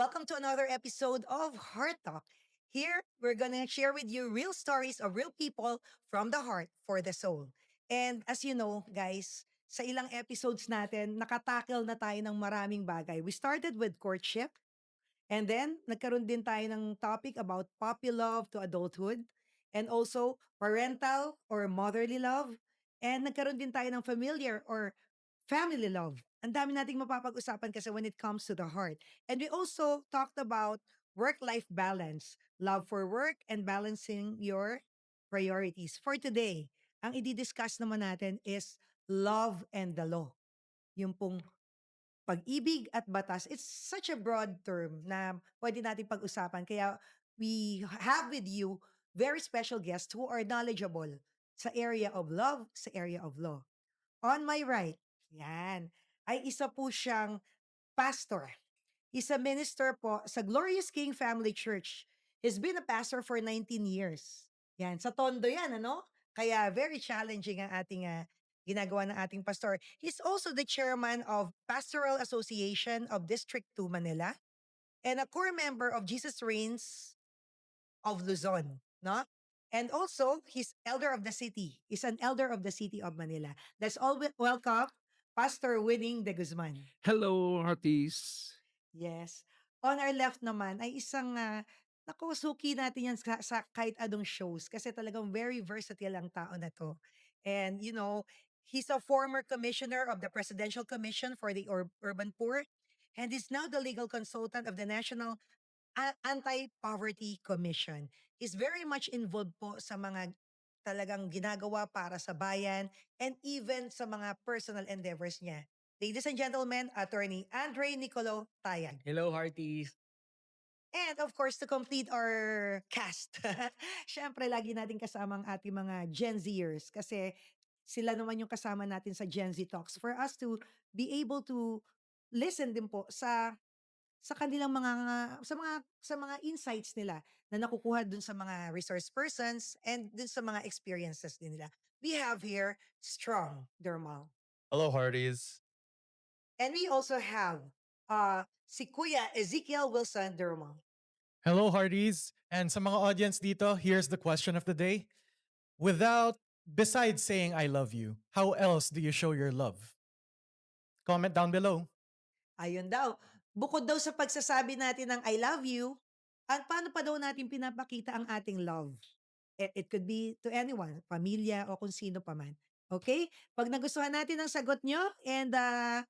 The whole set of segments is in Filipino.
welcome to another episode of Heart Talk. Here, we're gonna share with you real stories of real people from the heart for the soul. And as you know, guys, sa ilang episodes natin, nakatackle na tayo ng maraming bagay. We started with courtship, and then nagkaroon din tayo ng topic about puppy love to adulthood, and also parental or motherly love, and nagkaroon din tayo ng familiar or family love. Ang dami nating mapapag-usapan kasi when it comes to the heart. And we also talked about work-life balance, love for work, and balancing your priorities. For today, ang i-discuss naman natin is love and the law. Yung pong pag-ibig at batas. It's such a broad term na pwede natin pag-usapan. Kaya we have with you very special guests who are knowledgeable sa area of love, sa area of law. On my right, yan, ay isa po siyang pastor. He's a minister po sa Glorious King Family Church. He's been a pastor for 19 years. Yan, sa Tondo yan, ano? Kaya very challenging ang ating ah, ginagawa ng ating pastor. He's also the chairman of Pastoral Association of District 2 Manila and a core member of Jesus Reigns of Luzon, no? And also, he's elder of the city. He's an elder of the city of Manila. Let's all wel- welcome Pastor Winning de Guzman. Hello, artists. Yes. On our left naman ay isang uh, naku, suki natin yan sa, sa kahit anong shows kasi talagang very versatile ang tao na to. And you know, he's a former commissioner of the Presidential Commission for the Ur- Urban Poor and is now the legal consultant of the National Anti-Poverty Commission. He's very much involved po sa mga talagang ginagawa para sa bayan and even sa mga personal endeavors niya. Ladies and gentlemen, Attorney Andre Nicolo Tayag. Hello, Hearties. And of course, to complete our cast, syempre lagi natin kasama ang ating mga Gen Zers kasi sila naman yung kasama natin sa Gen Z Talks for us to be able to listen din po sa sa kanilang mga sa mga sa mga insights nila na nakukuha dun sa mga resource persons and dun sa mga experiences din nila. We have here Strong Dermal. Hello, Hardies. And we also have uh, si Kuya Ezekiel Wilson Dermal. Hello, Hardies. And sa mga audience dito, here's the question of the day. Without, besides saying I love you, how else do you show your love? Comment down below. Ayun daw. Bukod daw sa pagsasabi natin ng I love you, at paano pa daw natin pinapakita ang ating love? It, it could be to anyone, pamilya o kung sino pa man. Okay? Pag nagustuhan natin ang sagot nyo and uh,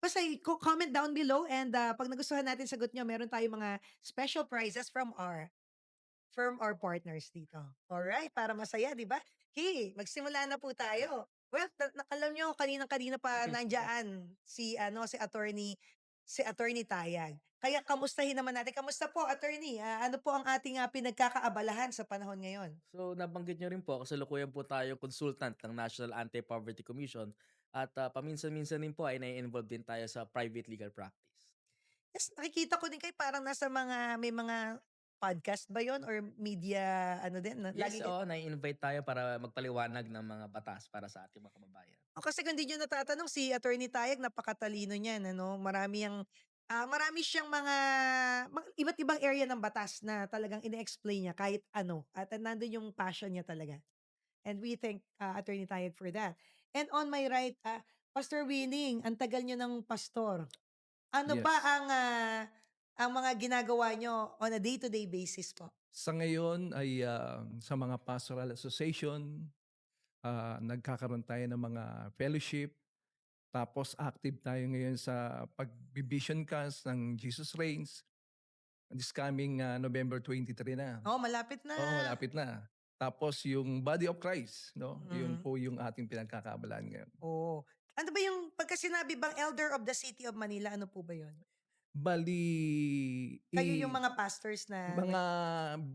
basta comment down below and uh, pag nagustuhan natin sagot nyo, meron tayong mga special prizes from our from our partners dito. Alright, para masaya, di ba? Okay, magsimula na po tayo. Well, na- na- alam nyo, kanina-kanina pa nandyan si, ano, si attorney si Attorney Tayag. Kaya kamustahin naman natin. Kamusta po, Attorney? Ah, ano po ang ating ah, pinagkakaabalahan sa panahon ngayon? So, nabanggit nyo rin po, kasalukuyan po tayo consultant ng National Anti-Poverty Commission at ah, paminsan-minsan din po ay nai-involve din tayo sa private legal practice. Yes, nakikita ko din kayo parang nasa mga, may mga podcast ba yon or media, ano din? na- Yes, lagi- oo, nai-invite tayo para magpaliwanag ng mga batas para sa ating mga kababayan. O, kasi kung di nyo natatanong, si Attorney Tayag, napakatalino niyan. Ano? Marami ang ah, marami siyang mga, mga iba't ibang area ng batas na talagang ine-explain niya kahit ano. At nandun yung passion niya talaga. And we thank ah, Attorney Tayag for that. And on my right, ah, Pastor Winning, ang tagal nyo ng pastor. Ano ba Yes. ang ah, ang mga ginagawa nyo on a day-to-day basis po? Sa ngayon ay ah, sa mga pastoral association, ah, nagkakaroon tayo ng mga fellowship. Tapos active tayo ngayon sa pag-vision cast ng Jesus Reigns. This coming ah, November 23 na. Oh, malapit na. Oo, malapit na. Tapos yung Body of Christ, no? Yun Mhm. po yung ating pinagkakabalaan ngayon. Oo. Ano ba yung pagka sinabi bang elder of the city of Manila, ano po ba yun? Bali, Kayo i- yung mga pastors na... mga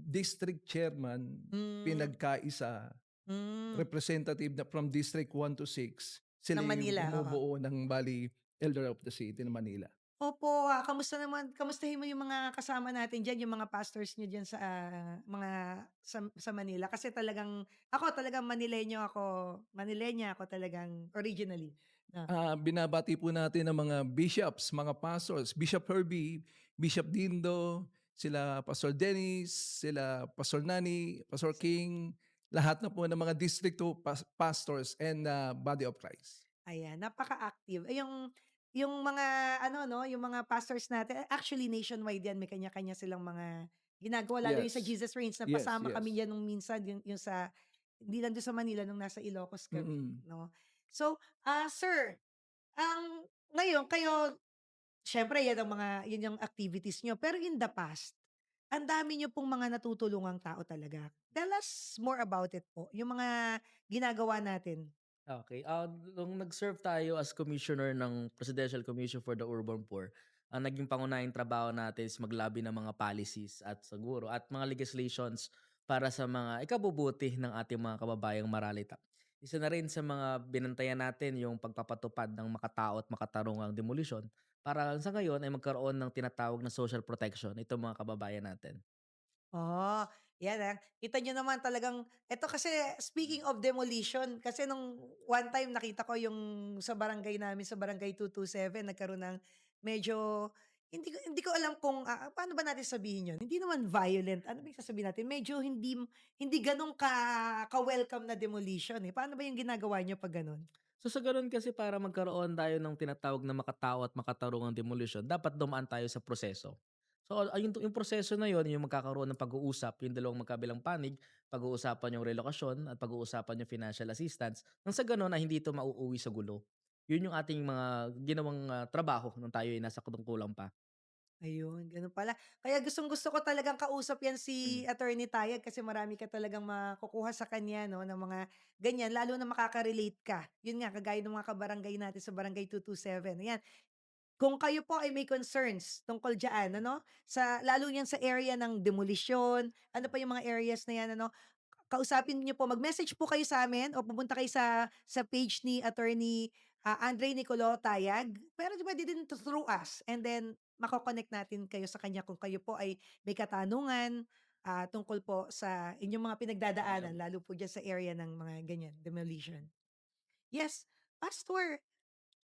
district chairman, Mm, pinagkaisa, mm. representative na from District 1 to 6, sila Ng Manila, yung bumubuo ng Bali Elder of the City ng Manila. Opo, ah, kamusta naman, kamustahin mo yung mga kasama natin dyan, yung mga pastors nyo dyan sa ah, mga sa, sa Manila. Kasi talagang, ako talagang Manileño ako, Manileña ako talagang originally. Ah, binabati po natin ang mga bishops, mga pastors, Bishop Herbie, Bishop Dindo, sila Pastor Dennis, sila Pastor Nani, Pastor King, lahat na po ng mga districto pas- pastors and uh, body of Christ. Ayan, napaka-active. Yung yung mga ano 'no, yung mga pastors natin actually nationwide 'yan, may kanya-kanya silang mga ginagawa lalo yung sa Yes. Jesus Reigns Yes, napasama yes. kami diyan nung minsan yung yung sa hindi lang do'n sa Manila nung nasa Ilocos kami, Mm-mm. 'no. So, ah, sir, ang ngayon kayo siyempre 'yan ang mga 'yun yung activities niyo, pero in the past, ang dami niyo pong mga natutulungang tao talaga. Tell us more about it po, yung mga ginagawa natin. Okay. Ah, nung nag-serve tayo as commissioner ng Presidential Commission for the Urban Poor, ang naging pangunahing trabaho natin is maglabi ng mga policies at siguro at mga legislations para sa mga ikabubuti ng ating mga kababayang maralita. Isa na rin sa mga binantayan natin yung pagpapatupad ng makatao at makatarungang demolition para sa ngayon ay magkaroon ng tinatawag na social protection itong mga kababayan natin. Oh, yan ah. Kita niyo naman talagang eto kasi speaking of demolition, kasi nung one time nakita ko yung sa barangay namin, sa barangay 227 nagkaroon ng medyo hindi ko hindi ko alam kung ah, paano ba natin sabihin yun? Hindi naman violent. Ano ba yung sasabihin natin? Medyo hindi hindi ganun ka ka-welcome na demolition eh. Paano ba yung ginagawa niyo pag ganun? So sa ganun kasi para magkaroon tayo ng tinatawag na makatao at makatarungang demolition, dapat dumaan tayo sa proseso. So ayun yung proseso na yon yung magkakaroon ng pag-uusap, yung dalawang magkabilang panig, pag-uusapan yung relokasyon at pag-uusapan yung financial assistance. Nang sa ganun ay hindi ito mauuwi sa gulo. Yun yung ating mga ginawang ah, trabaho nung tayo ay nasa katungkulan pa. Ayun, ganun pala. Kaya gustong-gusto ko talagang kausap yan si Mm. Attorney Tayag kasi marami ka talagang makukuha sa kanya no ng mga ganyan lalo na makaka-relate ka. Yun nga kagaya ng mga kabarangay natin sa Barangay 227. Ayan. Kung kayo po ay may concerns tungkol diyan ano sa lalo yan sa area ng demolition, ano pa yung mga areas na yan ano kausapin niyo po, mag-message po kayo sa amin o pumunta kayo sa sa page ni Attorney ah, Andre Nicolo Tayag. Pero pwede din to through us and then mako-connect natin kayo sa kanya kung kayo po ay may katanungan ah, tungkol po sa inyong mga pinagdadaanan lalo po diyan sa area ng mga ganyan, demolition. Yes, Pastor.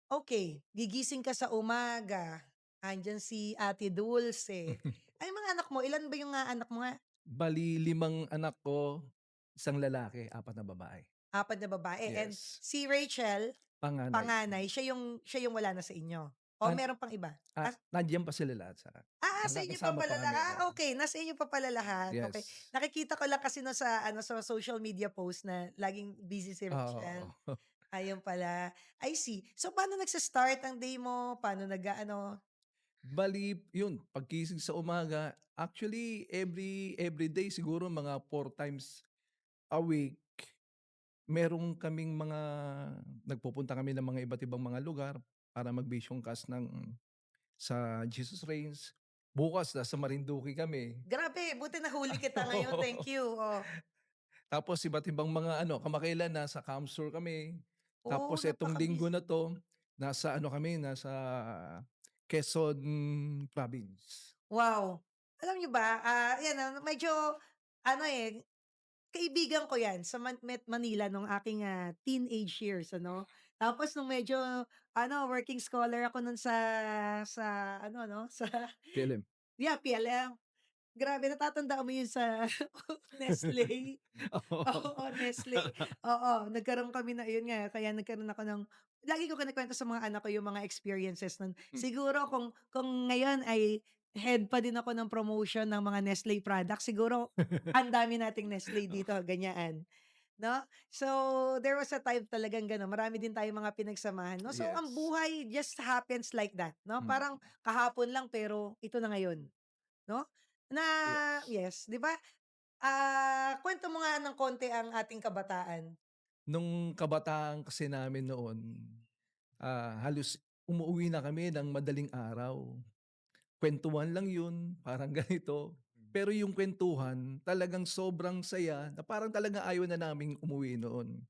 Okay, gigising ka sa umaga. Andiyan si Ate Dulce. Ay mga anak mo, ilan ba yung ah, anak mo nga? Bali, limang anak ko, isang lalaki, apat na babae. Apat na babae. And Yes. si Rachel, Panganay. panganay, siya yung siya yung wala na sa inyo. O An- meron pang iba? Ah, nandiyan pa sila lahat sa Ah, sa inyo pa pala lahat. Ah, okay. Nasa inyo pa pala lahat. Yes. Okay. Nakikita ko lang kasi no sa ano sa social media post na laging busy si. Rachel. Ayun pala. I see. So paano nagsa-start ang day mo? Paano nag ano? Bali, yun, pagkising sa umaga, actually, every every day siguro mga four times a week, merong kaming mga, nagpupunta kami ng mga iba't ibang mga lugar para mag-vision cast ng sa Jesus Reigns. Bukas, nasa Marinduque kami. Grabe, buti nahuli kita ngayon. Thank you. Oh. Tapos iba't ibang mga ano, kamakailan nasa Camsur kami. Tapos Oh, etong napaka-busy. linggo na to, nasa ano kami, nasa Quezon Province. Wow. Alam niyo ba, ah, yan ah, medyo ano eh, kaibigan ko yan sa Man- Met Manila nung aking ah, teenage years, ano. Tapos nung medyo ano, working scholar ako nun sa sa ano no, sa PLM. yeah, PLM. Grabe, natatandaan mo yun sa Nestle. Oo, Nestle. Oo, nagkaroon kami na, yun nga, kaya nagkaroon ako ng, lagi ko kinikwento sa mga anak ko yung mga experiences nun. Hmm. Siguro kung, kung ngayon ay head pa din ako ng promotion ng mga Nestle products, siguro ang dami nating Nestle dito, ganyan. No? So, there was a time talagang gano'n. Marami din tayong mga pinagsamahan. No? So, ang Yes. buhay just happens like that. No? Mm. Parang kahapon lang pero ito na ngayon. No? Na, yes, di ba? Ah, kwento mo nga ng konti ang ating kabataan. Nung kabataan kasi namin noon, ah, halos umuwi na kami ng madaling araw. Kwentuhan lang yun, parang ganito. Pero yung kwentuhan, talagang sobrang saya na parang talaga ayaw na naming umuwi noon.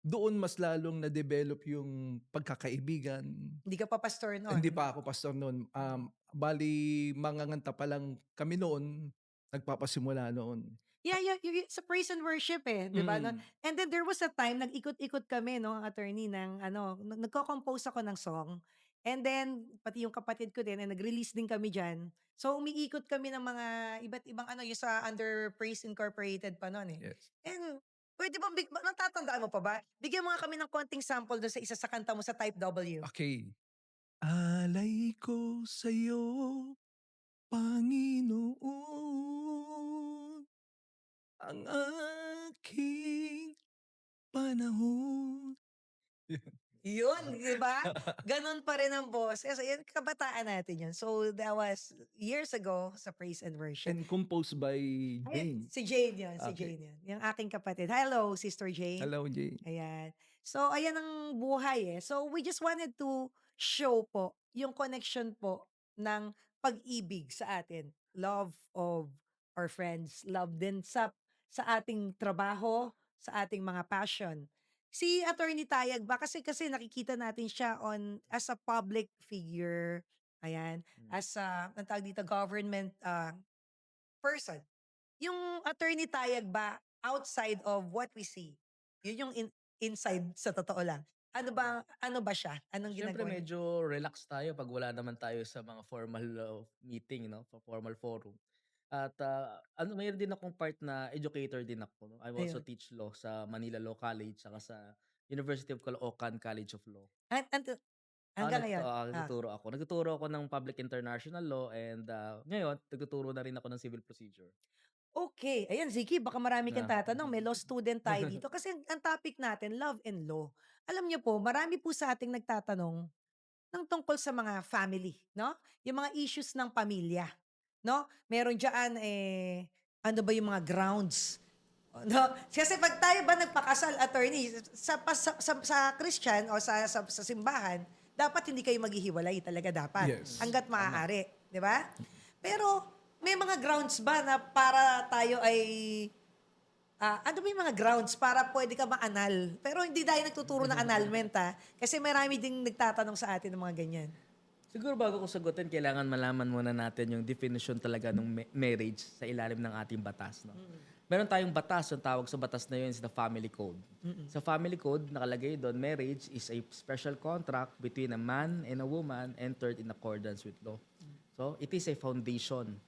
Doon mas lalong na-develop yung pagkakaibigan. Hindi ka pa pastor noon. Hindi pa ako pastor noon. Um, bali, manganganta pa lang kami noon, nagpapasimula noon. Yeah, yeah, y- sa praise and worship eh, 'di ba? No? Mm. And then there was a time nag-ikot-ikot kami no, attorney ng ano, nag- nagko-compose ako ng song. And then pati yung kapatid ko din, eh, nag-release din kami diyan. So umiikot kami ng mga iba't ibang ano, yung sa under Praise Incorporated pa noon eh. Yes. And pwede ba, big, natatandaan mo pa ba? Bigyan mo nga kami ng konting sample doon sa isa sa kanta mo sa Type W. Okay. Alay ko sa'yo, Panginoon, ang aking panahon. Yun, di ba? Ganon pa rin ang boss. Kasi yun, kabataan natin yun. So, that was years ago sa Praise and Worship. And composed by Ayun, Jane. si Jane yun, si Okay. Jane yun. Yung aking kapatid. Hello, Sister Jane. Hello, Jane. Ayan. So, ayan ang buhay eh. So, we just wanted to show po yung connection po ng pag-ibig sa atin. Love of our friends. Love din sa, sa ating trabaho, sa ating mga passion. Si Attorney Tayag ba? Kasi, kasi nakikita natin siya on as a public figure. Ayan. Mm. As a, ang tawag dito, government uh, person. Yung Attorney Tayag ba outside of what we see? Yun yung in- inside sa totoo lang. Ano ba ano ba siya? Anong Siyempre ginagawa? niya? medyo relax tayo pag wala naman tayo sa mga formal uh, meeting, no? For formal forum. At ah, ano, mayroon din akong part na educator din ako. No? I also Ayun. teach law sa Manila Law College saka sa University of Caloocan College of Law. An- an- Ah, hanggang nag- ngayon. ah, Ah, nagtuturo ako. Nagtuturo ako ng Public International Law and ah, ngayon, nagtuturo na rin ako ng Civil Procedure. okay. Ayan, Ziki, baka marami kang Ah. tatanong. May law student tayo dito. Kasi ang topic natin, love and law. Alam niyo po, marami po sa ating nagtatanong ng tungkol sa mga family, no? Yung mga issues ng pamilya, no? Meron diyan eh ano ba yung mga grounds? No? Kasi pag tayo ba nagpakasal, attorney, sa, sa, sa, sa Christian o sa, sa, sa simbahan, dapat hindi kayo maghihiwalay talaga dapat. Yes. Hanggat maaari. Di ba? Pero, may mga grounds ba na para tayo ay Ah, ano ba yung mga grounds para pwede ka ma-anal? Pero hindi dahil nagtuturo ng annulment ha. Kasi marami ding nagtatanong sa atin ng mga ganyan. Siguro bago ko sagutin, kailangan malaman muna natin yung definition talaga ng ma- marriage sa ilalim ng ating batas. No? Meron tayong batas, yung tawag sa batas na yun is the family code. Sa family code, nakalagay doon, marriage is a special contract between a man and a woman entered in accordance with law. So, it is a foundation.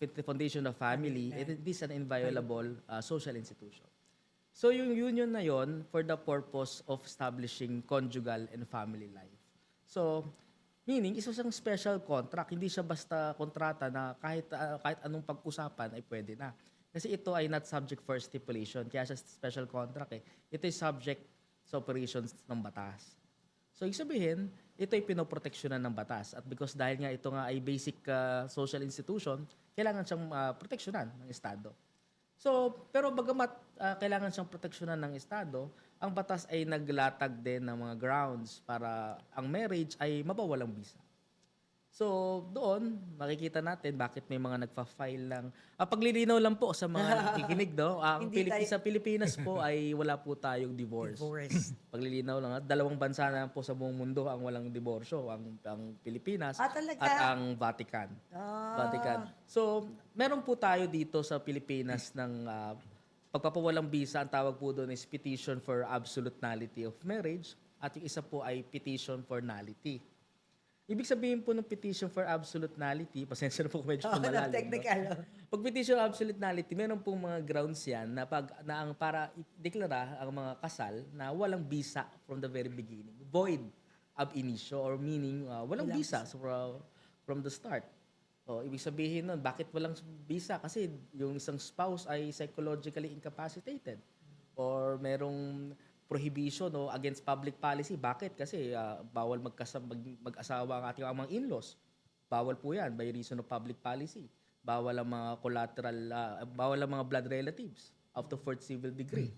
The foundation of family, it is an inviolable uh, social institution. So yung union na yon for the purpose of establishing conjugal and family life. So meaning isa siyang special contract, hindi siya basta kontrata na kahit ah, kahit anong pag-usapan ay pwede na. Kasi ito ay not subject for stipulation, kaya siya special contract eh. Ito ay subject sa operations ng batas. So, ibig sabihin, ito ay pinoproteksyonan ng batas. At because dahil nga ito nga ay basic ah, social institution, kailangan siyang ah, proteksyonan ng Estado. So, pero bagamat ah, kailangan siyang proteksyonan ng Estado, ang batas ay naglatag din ng mga grounds para ang marriage ay mabawalang bisa. So, doon, makikita natin bakit may mga nagfa-file lang. Ah, paglilinaw lang po sa mga nakikinig, no? Ah, ang Pilip- tayo- Sa Pilipinas po ay wala po tayong divorce. Divorce. Paglilinaw lang, ah, dalawang bansa na po sa buong mundo ang walang diborsyo, ang, ang Pilipinas Ah, talaga? at ang Vatican. Ah. Vatican. So, meron po tayo dito sa Pilipinas ng ah, pagpapawalang bisa, ang tawag po doon is petition for absolute nullity of marriage at yung isa po ay petition for nullity. Ibig sabihin po ng petition for absolute nullity, pasensya na po kung medyo na malalim. no? technical. oh. Pag petition of absolute nullity, meron pong mga grounds yan na, pag, na ang para i-deklara ang mga kasal na walang bisa from the very beginning. Void ab initio or meaning uh, walang Walang bisa so, uh, from the start. O, ibig sabihin nun, bakit walang bisa? Kasi yung isang spouse ay psychologically incapacitated or merong prohibition o against public policy. Bakit? Kasi ah, bawal magkasa, mag, mag-asawa ang ating mga in-laws. Bawal po yan by reason of public policy. Bawal ang mga collateral, ah, bawal ang mga blood relatives of the fourth civil degree.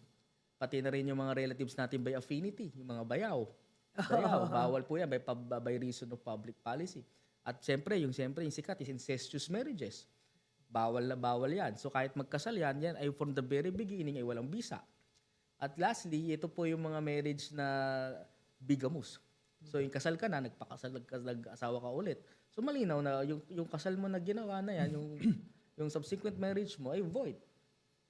Pati na rin yung mga relatives natin by affinity, yung mga bayaw. Bayaw, bawal po yan by, by reason of public policy. At siyempre, yung siyempre, yung sikat is incestuous marriages. Bawal na bawal yan. So kahit magkasal yan, yan ay from the very beginning ay walang bisa. At lastly, ito po yung mga marriage na bigamous. So yung kasal ka na, nagpakasal, nag-asawa ka ulit. So malinaw na yung, yung kasal mo na ginawa na yan, yung, yung subsequent marriage mo ay void.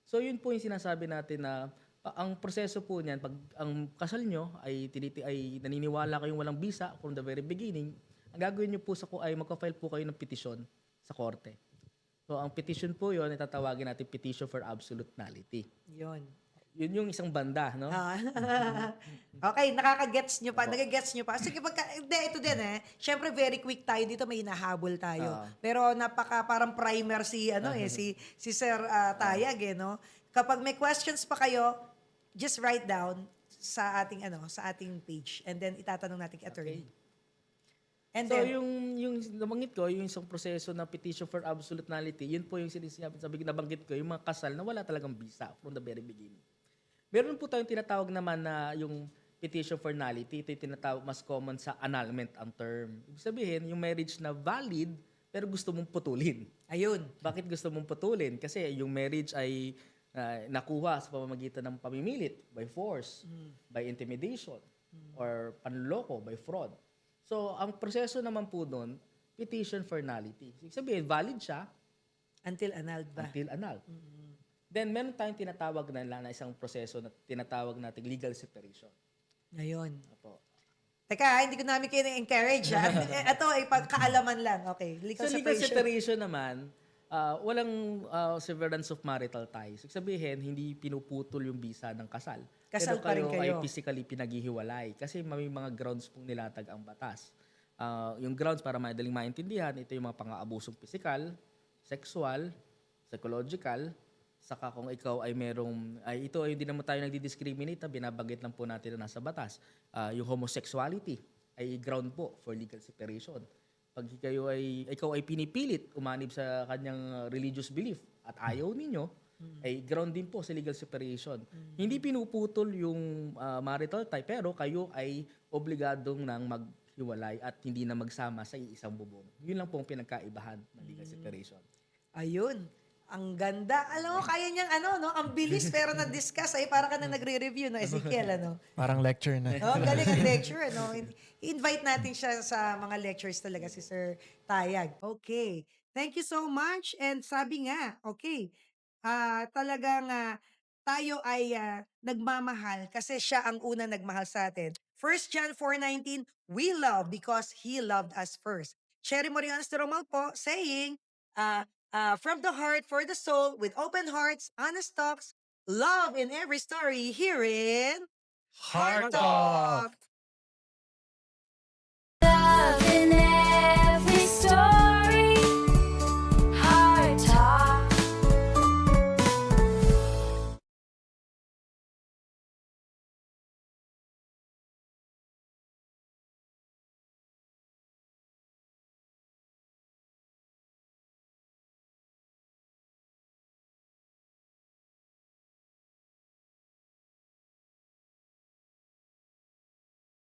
So yun po yung sinasabi natin na ang proseso po niyan pag ang kasal nyo ay tiniti ay naniniwala kayong walang bisa from the very beginning, ang gagawin niyo po sa ko ay magka-file po kayo ng petisyon sa korte. So ang petition po 'yon, itatawagin natin petition for absolute nullity. Yun. Yun yung isang banda, no? Ah. okay, nakaka-gets nyo pa, nagagets nyo pa. Sige, pagka, hindi, ito din eh. Siyempre, very quick tayo dito, may hinahabol tayo. Ah. Pero napaka parang primer si, ano eh, si, si Sir ah, Tayag eh, no? Kapag may questions pa kayo, just write down sa ating, ano, sa ating page. And then, itatanong natin kay attorney. And so then, yung yung nabanggit ko, yung isang proseso ng petition for absolute nullity, yun po yung sinasabi sabi nabanggit ko, yung mga kasal na wala talagang visa from the very beginning. Meron po tayong tinatawag naman na yung petition for nullity, ito yung tinatawag mas common sa annulment ang term. Ibig sabihin, yung marriage na valid pero gusto mong putulin. ayun. Bakit gusto mong putulin? Kasi yung marriage ay ah, nakuha sa pamamagitan ng pamimilit, by force, by intimidation, or panloko, by fraud. So, ang proseso naman po doon, petition for nullity. Ibig sabihin, valid siya Until annulled ba? until annulled. Then, meron tayong tinatawag na, na isang proseso na tinatawag nating legal separation. Ayun. Opo. Teka, hindi ko namin kayo na-encourage. ha? Ito ay pagkaalaman lang. Okay, legal legal separation. separation naman, ah, walang ah, severance of marital ties. Ibig sabihin, hindi pinuputol yung visa ng kasal. Kasal Pero pa rin ay kayo. physically pinaghihiwalay. Kasi may mga grounds pong nilatag ang batas. Ah, yung grounds para madaling maintindihan, ito yung mga pang-aabusong physical, sexual, psychological, saka kung ikaw ay merong, ay ito ay hindi naman tayo nagdi-discriminate, binabanggit lang po natin na nasa batas. Ah, yung homosexuality ay ground po for legal separation. Pag kayo ay, ikaw ay pinipilit umanib sa kanyang religious belief at ayaw ninyo, ay ground din po sa legal separation. Hindi pinuputol yung ah, marital tie, pero kayo ay obligadong nang maghiwalay at hindi na magsama sa iisang bubong. Yun lang po ang pinagkaibahan ng legal separation. Ayun. Ang ganda. Alam mo, kaya niyang ano, no? Ang bilis pero na-discuss ay para ka na nagre-review, no? Ezekiel, ano? Parang lecture na. Oh, galing ang lecture, ano? Invite natin siya sa mga lectures talaga, si Sir Tayag. Okay. Thank you so much. And sabi nga, okay, ah talagang ah, tayo ay ah, nagmamahal kasi siya ang una nagmahal sa atin. 1 John 4.19, we love because He loved us first. Cherry Moriones de Romal po saying, uh, uh, from the heart for the soul, with open hearts, honest talks, love in every story here in Heart Talk! Love in